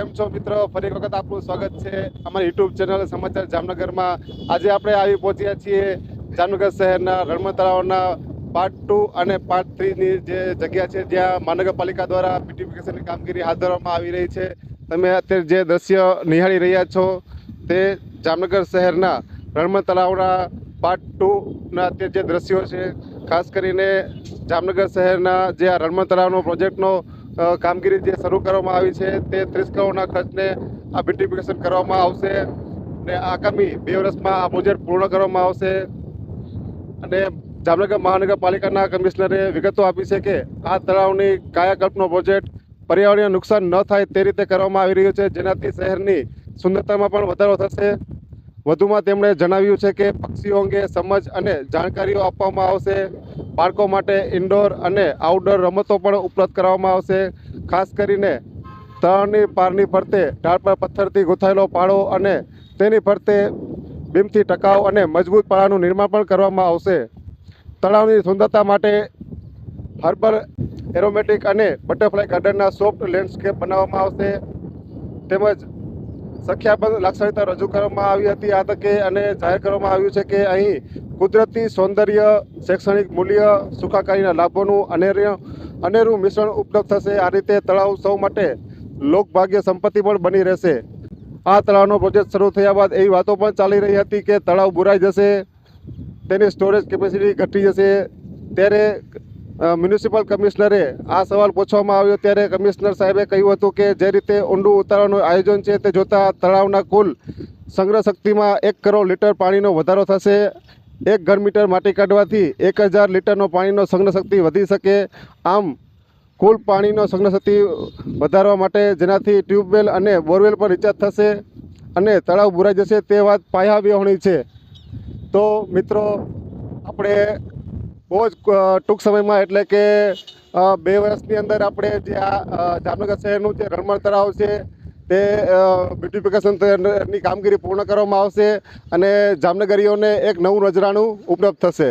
કેમ છો મિત્રો? ફરી વખત આપનું સ્વાગત છે અમારી યુટ્યુબ ચેનલ સમાચાર જામનગરમાં. આજે આપણે આવી પહોંચ્યા છીએ જામનગર શહેરના રણમત તળાવના પાર્ટ ટુ અને પાર્ટ થ્રીની જે જગ્યા છે, જ્યાં મહાનગરપાલિકા દ્વારા બ્યુટિફિકેશનની કામગીરી હાથ ધરવામાં આવી રહી છે. તમે અત્યારે જે દ્રશ્ય નિહાળી રહ્યા છો તે જામનગર શહેરના રણમત તળાવના પાર્ટ ટુના અત્યારે જે દ્રશ્યો છે, ખાસ કરીને જામનગર શહેરના જે આ રણમત તળાવનો પ્રોજેક્ટનો કામગીરી જે શરૂ કરવામાં આવી છે તે ત્રીસ કરોડના ખર્ચને આ બ્યુટિફિકેશન કરવામાં આવશે ને આગામી બે વર્ષમાં આ પ્રોજેક્ટ પૂર્ણ કરવામાં આવશે. અને જામનગર મહાનગરપાલિકાના કમિશનરે વિગતો આપી છે કે આ તળાવની કાયાકલ્પનો પ્રોજેક્ટ પર્યાવરણને નુકસાન ન થાય તે રીતે કરવામાં આવી રહ્યું છે, જેનાથી શહેરની સુંદરતામાં પણ વધારો થશે. વધુમાં તેમણે જણાવ્યું છે કે પક્ષીઓ અંગે સમજ અને જાણકારીઓ આપવામાં આવશે. બાળકો માટે ઇન્ડોર અને આઉટડોર રમતો પણ ઉપલબ્ધ કરવામાં આવશે. ખાસ કરીને તળાવની પારની ફરતે ઢાળ પર પથ્થરથી ગૂંથાયેલો પાળો અને તેની ફરતે બીમથી ટકાઉ અને મજબૂત પાળાનું નિર્માણ પણ કરવામાં આવશે. તળાવની સુંદરતા માટે હર્બલ એરોમેટિક અને બટરફ્લાય ગાર્ડનના સોફ્ટ લેન્ડસ્કેપ બનાવવામાં આવશે. તેમજ સંખ્યાબંધ લાક્ષણિકતા રજૂ કરવામાં આવી હતી. આ તકે અને જાહેર કરવામાં આવ્યું છે કે અહીં કુદરતી સૌંદર્ય, શૈક્ષણિક મૂલ્ય, સુખાકારીના લાભોનું અનેર્ય અનેરું મિશ્રણ ઉપલબ્ધ થશે. આ રીતે તળાવ સૌ માટે લોકભાગ્ય સંપત્તિ પણ બની રહેશે. આ તળાવનો પ્રોજેક્ટ શરૂ થયા બાદ એવી વાતો પણ ચાલી રહી હતી કે તળાવ બુરાઈ જશે, તેની સ્ટોરેજ કેપેસિટી ઘટી જશે. ત્યારે મ્યુનિસિપલ કમિશનરે આ સવાલ પૂછવામાં આવ્યો. ત્યારે કમિશનર સાહેબે કહ્યું હતું કે જે રીતે ઊંડું ઉતારવાનું આયોજન છે, તે જોતાં તળાવના કુલ સંગ્રહ શક્તિમાં એક કરોડ લીટર પાણીનો વધારો થશે. એક ઘન મીટર માટી કાઢવાથી એક હજાર લીટરનો પાણીનો સંગ્રહ વધી શકે. આમ, કુલ પાણીનો સંગ્રહ શક્તિ વધારવા માટે જેનાથી ટ્યુબવેલ અને બોરવેલ પર રિચાર્જ થશે અને તળાવ બુરાઈ જશે તે વાત પાયા વિહોણી છે. તો મિત્રો, આપણે બહુ જ ટૂંક સમયમાં એટલે કે બે વર્ષની અંદર આપણે જે આ જામનગર શહેરનું જે રણમણ તળાવ છે તે બ્યુટિફિકેશનની કામગીરી પૂર્ણ કરવામાં આવશે અને જામનગરીઓને એક નવું નજરાણું ઉપલબ્ધ થશે.